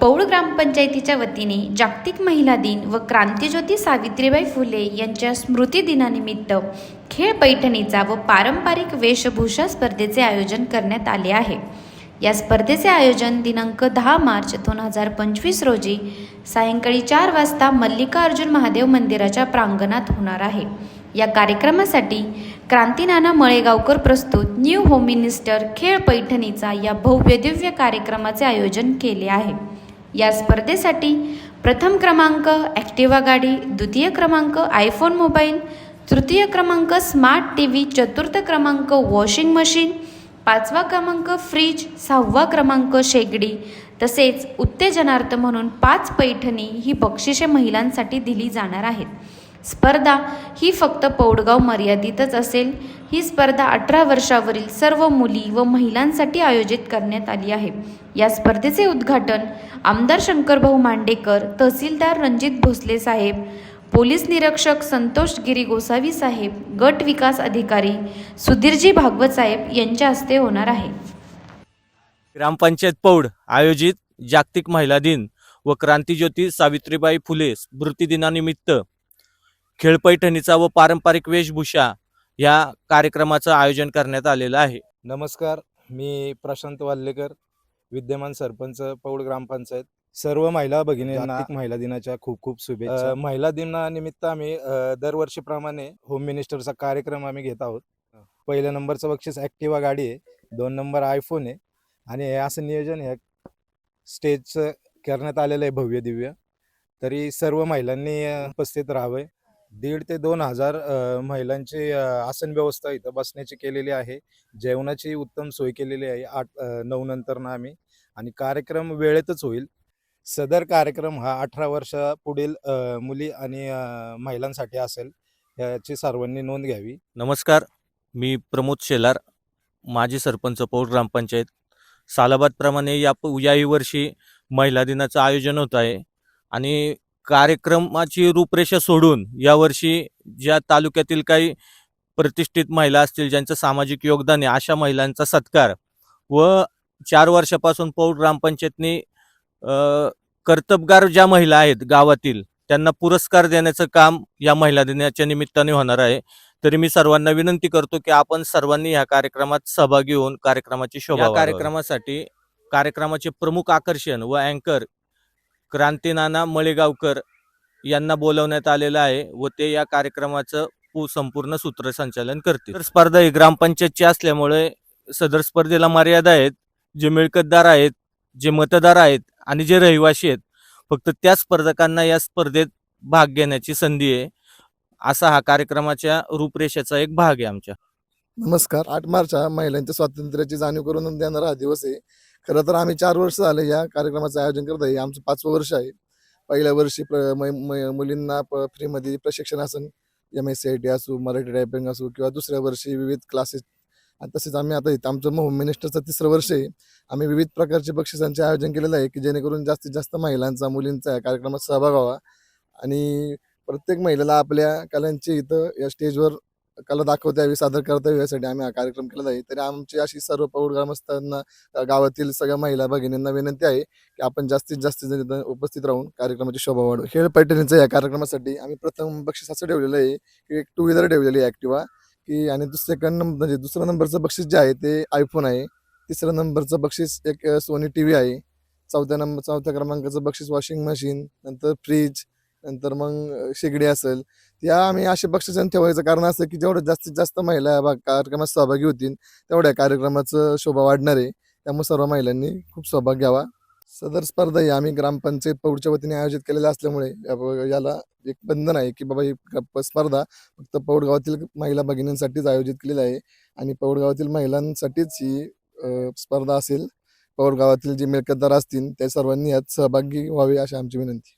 पौळ ग्रामपंचायतीच्या वतीने जागतिक महिला दिन व क्रांतीज्योती सावित्रीबाई फुले यांच्या स्मृतिदिनानिमित्त खेळ पैठणीचा व पारंपरिक वेशभूषा स्पर्धेचे आयोजन करण्यात आले आहे. या स्पर्धेचे आयोजन दिनांक दहा मार्च दोन हजार पंचवीस रोजी सायंकाळी चार वाजता मल्लिकार्जुन महादेव मंदिराच्या प्रांगणात होणार आहे. या कार्यक्रमासाठी क्रांतीनाना मळेगावकर प्रस्तुत न्यू होम मिनिस्टर खेळ पैठणीचा या भव्य दिव्य कार्यक्रमाचे आयोजन केले आहे. या स्पर्धेसाठी प्रथम क्रमांक ॲक्टिवा गाडी द्वितीय क्रमांक आयफोन मोबाईल तृतीय क्रमांक स्मार्ट टी व्ही चतुर्थ क्रमांक वॉशिंग मशीन पाचवा क्रमांक फ्रीज सहावा क्रमांक शेगडी. तसेच उत्तेजनार्थ म्हणून पाच पैठणी ही बक्षिसे महिलांसाठी दिली जाणार आहेत. स्पर्धा ही फक्त पौडगाव मर्यादितच असेल. ही स्पर्धा अठरा वर्षावरील सर्व मुली व महिलांसाठी आयोजित करण्यात आली आहे. या स्पर्धेचे उद्घाटन आमदार शंकरभाऊ मांडेकर तहसीलदार रणजित भोसले साहेब पोलीस निरीक्षक संतोष गिरी गोसावी साहेब गट विकास अधिकारी सुधीरजी भागवत साहेब यांच्या हस्ते होणार आहे. ग्रामपंचायत पौड आयोजित जागतिक महिला दिन व क्रांतीज्योती सावित्रीबाई फुले स्मृतिदिनानिमित्त खेळपैठणीचा व पारंपरिक वेशभूषा या कार्यक्रमाचं आयोजन करण्यात आलेलं आहे. नमस्कार मी प्रशांत वाल्लेकर विद्यमान सरपंच पौड ग्रामपंचायत. सर्व महिला भगिनींना महिला दिनाच्या खूप खूप शुभेच्छा. महिला दिनानिमित्त आम्ही दरवर्षीप्रमाणे होम मिनिस्टरचा कार्यक्रम आम्ही घेत आहोत. पहिल्या नंबरचं बक्षीस ॲक्टिवा गाडी आहे दोन नंबर आयफोन आहे आणि हे असं नियोजन आहे स्टेजचं करण्यात आलेलं आहे भव्य दिव्य. तरी सर्व महिलांनी उपस्थित राहावे. दीड ते दोन हजार महिलांची आसन व्यवस्था इथं बसण्याची केलेली आहे. जेवणाची उत्तम सोय केलेली आहे. आठ नऊ नंतर आम्ही. आणि कार्यक्रम वेळेतच होईल. सदर कार्यक्रम हा अठरा वर्षा पुढील मुली आणि महिलांसाठी असेल याची सर्वांनी नोंद घ्यावी. नमस्कार. मी प्रमोद शेलार माजी सरपंच पौर ग्रामपंचायत. सालाबादप्रमाणे या याही वर्षी महिला दिनाचं आयोजन होत आहे. आणि कार्यक्रमाची रूपरेषा सोडून यावर्षी ज्या तालुक्यातील काही प्रतिष्ठित महिला असतील ज्यांचं सामाजिक योगदान आहे अशा महिलांचा सत्कार व चार वर्षापासून पौड ग्रामपंचायतनी कर्तबगार ज्या महिला आहेत गावातील त्यांना पुरस्कार देण्याचं काम या महिला दिनाच्या निमित्ताने होणार आहे. तरी मी सर्वांना विनंती करतो की आपण सर्वांनी या कार्यक्रमात सहभागी होऊन कार्यक्रमाची शोभा कार्यक्रमासाठी कार्यक्रमाचे प्रमुख आकर्षण व अँकर क्रांतीनाना मळेगावकर यांना बोलवण्यात आलेलं आहे व ते या कार्यक्रमाचं संपूर्ण सूत्रसंचालन करतील. तर स्पर्धा ही ग्रामपंचायतची असल्यामुळे सदर स्पर्धेला मर्यादा आहेत जे मिळकतदार आहेत जे मतदार आहेत आणि जे रहिवासी आहेत फक्त त्या स्पर्धकांना या स्पर्धेत भाग घेण्याची संधी आहे असा हा कार्यक्रमाच्या रूपरेषेचा एक भाग आहे आमच्या. नमस्कार. आठ मार्च हा महिलांच्या स्वातंत्र्याची जाणीव करून देणारा हा दिवस आहे. खरं तर आम्ही चार वर्ष झाले या कार्यक्रमाचं आयोजन करत आहे. आमचं पाचवं वर्ष आहे. पहिल्या वर्षी प्र मै- मुलींना प फ्रीमध्ये प्रशिक्षण असून M S C I T असू मराठी टायपिंग असू किंवा दुसऱ्या वर्षी विविध क्लासेस आणि तसेच आम्ही आता इथं आमचं होम मिनिस्टरचं तिसरं वर्ष आहे. आम्ही विविध प्रकारचे बक्षिसांचे आयोजन केलेलं आहे की जेणेकरून जास्तीत जास्त महिलांचा मुलींचा या कार्यक्रमात सहभाग व्हावा. आणि प्रत्येक महिलेला आपल्या कलांची इथं या स्टेजवर कला दाखवता यावी सादर करता यासाठी आम्ही हा कार्यक्रम केला आहे. तरी आमची अशी सर्व प्रौढ ग्रामस्थांना गावातील सगळ्या महिला भगिनींना विनंती आहे की आपण जास्तीत जास्त उपस्थित राहून कार्यक्रमाची शोभा वाढू खेळ पैठणीचं या कार्यक्रमासाठी आम्ही प्रथम बक्षीस असं ठेवलेलं आहे की एक टू व्हीलर ठेवलेली आहे ॲक्टिवा की आणि सेकंड नंबर म्हणजे दुसऱ्या नंबरचं बक्षीस जे आहे ते आयफोन आहे. तिसऱ्या नंबरचं बक्षीस एक सोनी टी व्ही आहे. चौथ्या नंबर चौथ्या क्रमांकाचं बक्षीस वॉशिंग मशीन नंतर फ्रीज नंतर मग शेगडी असेल. या आम्ही असे बक्षीसन ठेवायचं कारण असं की जेवढं जास्तीत जास्त महिला या कार्यक्रमात सहभागी होतील तेवढ्या कार्यक्रमाचं शोभा वाढणार आहे. त्यामुळे सर्व महिलांनी खूप सहभाग घ्यावा. सदर स्पर्धा ही आम्ही ग्रामपंचायत पौडच्या वतीने आयोजित केलेल्या असल्यामुळे याला एक बंधन आहे की बाबा ही स्पर्धा फक्त पौड गावातील महिला भगिनींसाठीच आयोजित केलेली आहे आणि पौड गावातील महिलांसाठीच ही स्पर्धा असेल. पौड गावातील जे मिळकतदार असतील त्या सर्वांनी यात सहभागी व्हावे अशी आमची विनंती.